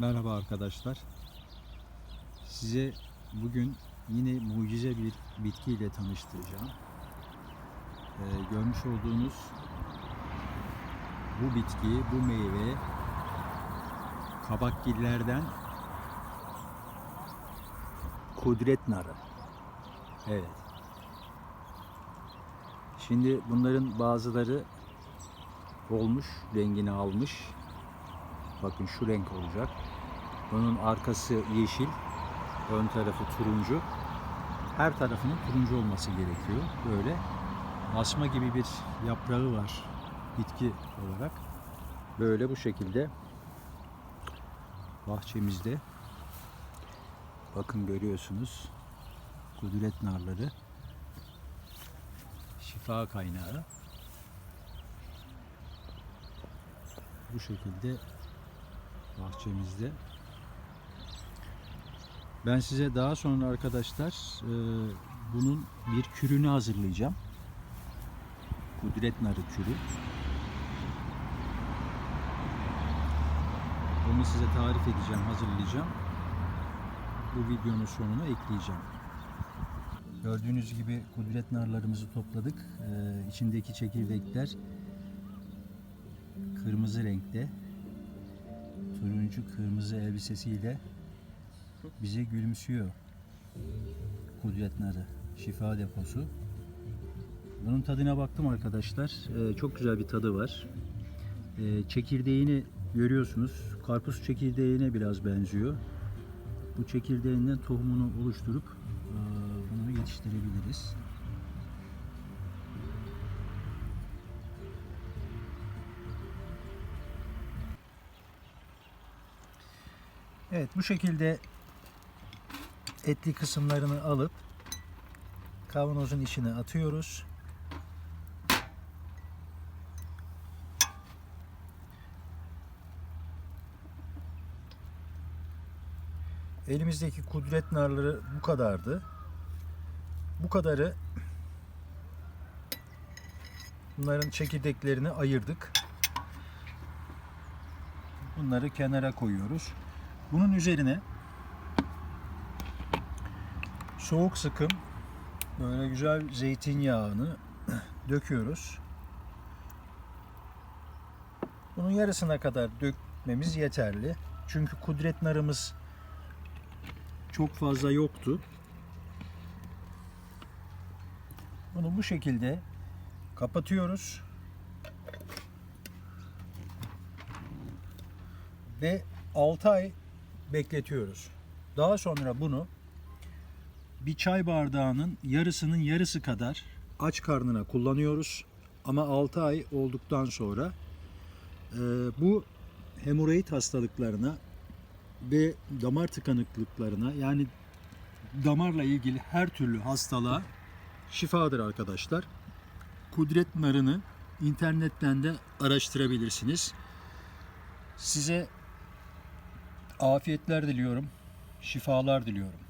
Merhaba arkadaşlar. Size bugün yine mucize bir bitkiyle tanıştıracağım. Ee, görmüş olduğunuz bu bitki, bu meyve kabakgillerden kudret narı. Evet. Şimdi bunların bazıları olmuş, rengini almış. Bakın şu renk olacak. Bunun arkası yeşil, ön tarafı turuncu. Her tarafının turuncu olması gerekiyor. Böyle asma gibi bir yaprağı var bitki olarak. Böyle bu şekilde bahçemizde bakın görüyorsunuz kudret narları şifa kaynağı bu şekilde bahçemizde. Ben size daha sonra arkadaşlar e, bunun bir kürünü hazırlayacağım. Kudret narı kürü. Onu size tarif edeceğim, hazırlayacağım. Bu videonun sonuna ekleyeceğim. Gördüğünüz gibi kudret narlarımızı topladık. Ee, içindeki çekirdekler kırmızı renkte turuncu kırmızı elbisesiyle bize gülümsüyor. Kudret narı, şifa deposu. Bunun tadına baktım arkadaşlar. Ee, çok güzel bir tadı var. Ee, çekirdeğini görüyorsunuz. Karpuz çekirdeğine biraz benziyor. Bu çekirdeğinden tohumunu oluşturup e, bunu yetiştirebiliriz. Evet bu şekilde etli kısımlarını alıp kavanozun içine atıyoruz. Elimizdeki kudret narları bu kadardı. Bu kadarı bunların çekirdeklerini ayırdık. Bunları kenara koyuyoruz. Bunun üzerine soğuk sıkım böyle güzel zeytinyağını döküyoruz. Bunun yarısına kadar dökmemiz yeterli. Çünkü kudret narımız çok fazla yoktu. Bunu bu şekilde kapatıyoruz. Ve 6 ay bekletiyoruz. Daha sonra bunu bir çay bardağının yarısının yarısı kadar aç karnına kullanıyoruz. Ama 6 ay olduktan sonra e, bu hemoroid hastalıklarına ve damar tıkanıklıklarına yani damarla ilgili her türlü hastalığa şifadır arkadaşlar. Kudret narını internetten de araştırabilirsiniz. Size afiyetler diliyorum. Şifalar diliyorum.